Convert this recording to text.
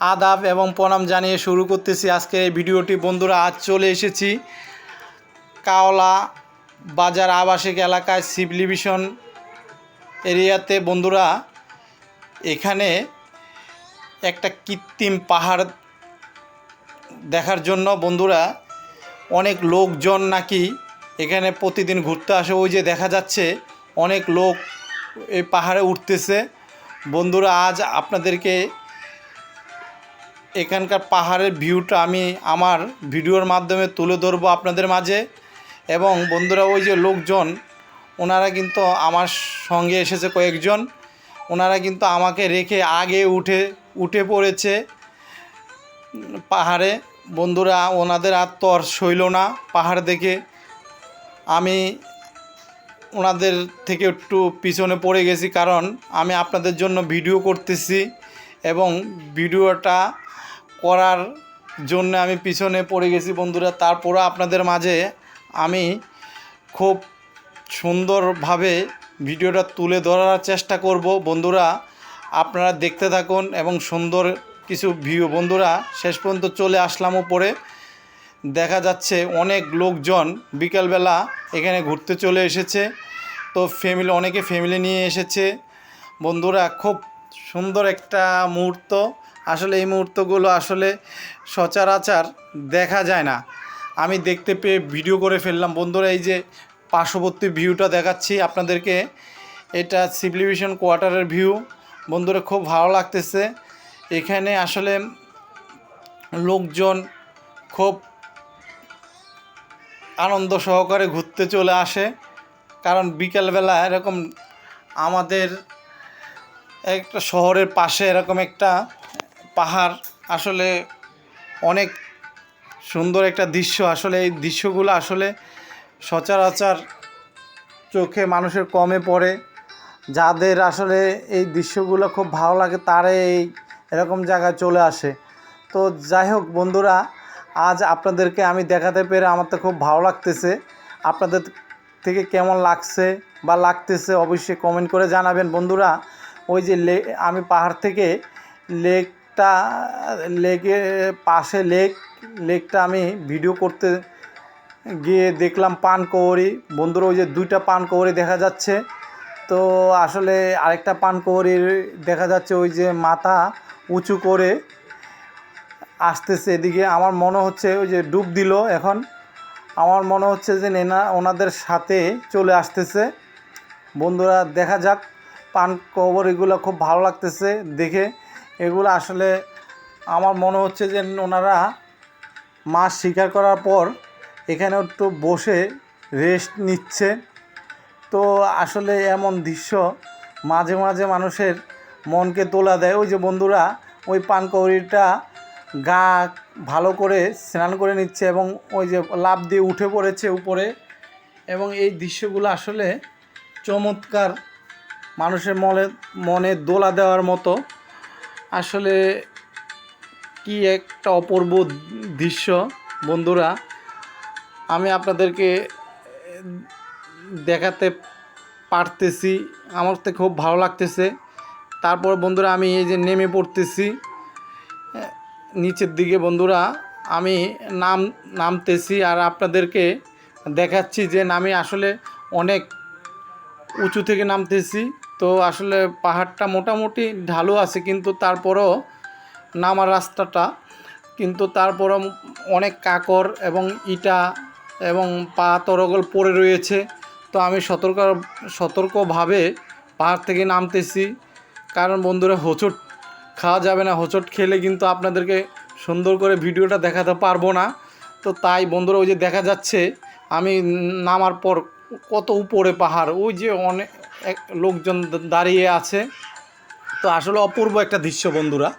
আদাব এবং প্রণাম জানিয়ে শুরু করতেছি আজকে এই ভিডিওটি। বন্ধুরা, আজ চলে এসেছি কাওলা বাজার আবাসিক এলাকায় সিভিলিভিশন এরিয়াতে। বন্ধুরা, এখানে একটা কৃত্রিম পাহাড় দেখার জন্য বন্ধুরা, অনেক লোকজন নাকি এখানে প্রতিদিন ঘুরতে আসে। ওই যে দেখা যাচ্ছে অনেক লোক এই পাহাড়ে উঠতেছে। বন্ধুরা, আজ আপনাদেরকে এখানকার পাহাড়ের ভিউটা আমি আমার ভিডিওর মাধ্যমে তুলে ধরবো আপনাদের মাঝে। এবং বন্ধুরা, ওই যে লোকজন, ওনারা কিন্তু আমার সঙ্গে এসেছে কয়েকজন। ওনারা কিন্তু আমাকে রেখে আগে উঠে উঠে পড়েছে পাহাড়ে। বন্ধুরা, ওনাদের আর তর সইল না পাহাড় দেখে। আমি ওনাদের থেকে একটু পিছনে পড়ে গেছি, কারণ আমি আপনাদের জন্য ভিডিও করতেছি। এবং ভিডিওটা করার জন্য আমি পিছনে পড়ে গেছি বন্ধুরা। তারপরও আপনাদের মাঝে আমি খুব সুন্দরভাবে ভিডিওটা তুলে ধরার চেষ্টা করব। বন্ধুরা, আপনারা দেখতে থাকুন এবং সুন্দর কিছু ভিউ বন্ধুরা, শেষ পর্যন্ত চলে আসলাম উপরে। দেখা যাচ্ছে অনেক লোকজন বিকেলবেলা এখানে ঘুরতে চলে এসেছে। তো ফ্যামিলি অনেকে ফ্যামিলি নিয়ে এসেছে। বন্ধুরা, খুব সুন্দর একটা মুহূর্ত। আসলে এই মুহূর্তগুলো আসলে সচরাচর দেখা যায় না। আমি দেখতে পেয়ে ভিডিও করে ফেললাম। বন্ধুরা, এই যে পার্শ্ববর্তী ভিউটা দেখাচ্ছি আপনাদেরকে। এটা সিভিলিভিশন কোয়ার্টারের ভিউ। বন্ধুরা, খুব ভালো লাগতেছে। এখানে আসলে লোকজন খুব আনন্দ সহকারে ঘুরতে চলে আসে। কারণ বিকেলবেলা এরকম আমাদের একটা শহরের পাশে এরকম একটা পাহাড় আসলে অনেক সুন্দর একটা দৃশ্য। আসলে এই দৃশ্যগুলো আসলে সচরাচর চোখে মানুষের কমে পড়ে। যাদের আসলে এই দৃশ্যগুলো খুব ভালো লাগে তারা এই এরকম জায়গায় চলে আসে। তো যাই হোক বন্ধুরা, আজ আপনাদেরকে আমি দেখাতে পেরে আমার তো খুব ভালো লাগতেছে। আপনাদের থেকে কেমন লাগছে বা লাগতেছে অবশ্যই কমেন্ট করে জানাবেন। বন্ধুরা, ওই যে লে আমি পাহাড় থেকে লেকটা লেকে পাশে লেক, লেকটা আমি ভিডিও করতে গিয়ে দেখলাম পানকৌড়ি বন্ধুরা, ওই যে দুইটা পানকৌড়ি দেখা যাচ্ছে। তো আসলে আরেকটা পানকৌড়ির দেখা যাচ্ছে, ওই যে মাথা উঁচু করে আসতেছে এদিকে। আমার মনে হচ্ছে ওই যে ডুব দিল এখন। আমার মনে হচ্ছে যে নেনা ওনাদের সাথে চলে আসতেছে। বন্ধুরা, দেখা যাক। পান কবর খুব ভালো লাগতেছে দেখে। এগুলো আসলে আমার মনে হচ্ছে যে ওনারা মাছ শিকার করার পর এখানে একটু বসে রেস্ট নিচ্ছে। তো আসলে এমন দৃশ্য মাঝে মাঝে মানুষের মনকে তোলা দেয়। ওই যে বন্ধুরা, ওই পানকৌড়িটা গা ভালো করে স্নান করে নিচ্ছে এবং ওই যে লাভ দিয়ে উঠে পড়েছে উপরে। এবং এই দৃশ্যগুলো আসলে চমৎকার মানুষের মনে মনে দোলা দেওয়ার মতো। আসলে কি একটা অপূর্ব দৃশ্য, বন্ধুরা, আমি আপনাদেরকে দেখাতে পারতেছি, আমার তো খুব ভালো লাগতেছে। তারপর বন্ধুরা, আমি এই যে নেমে পড়তেছি, নিচের দিকে বন্ধুরা, আমি নাম, নামতেছি আর আপনাদেরকে দেখাচ্ছি যে আমি আসলে অনেক উঁচু থেকে নামতেছি। তো আসলে পাহাড়টা মোটামুটি ঢালু আছে, কিন্তু তারপরও নামার রাস্তাটা, কিন্তু তারপরও অনেক কাকর এবং ইটা এবং পা তরগল পড়ে রয়েছে। তো আমি সতর্ক, সতর্কভাবে পাহাড় থেকে নামতেছি। কারণ বন্ধুরা, হোঁচট খাওয়া যাবে না। হোঁচট খেলে কিন্তু আপনাদেরকে সুন্দর করে ভিডিওটা দেখাতে পারব না। তো তাই বন্ধুরা, ওই যে দেখা যাচ্ছে, আমি নামার পর কত উপরে পাহাড়, ওই যে অনেক লোকজন দাঁড়িয়ে আছে। তো আসলে অপূর্ব একটা দৃশ্য, বন্ধুরা।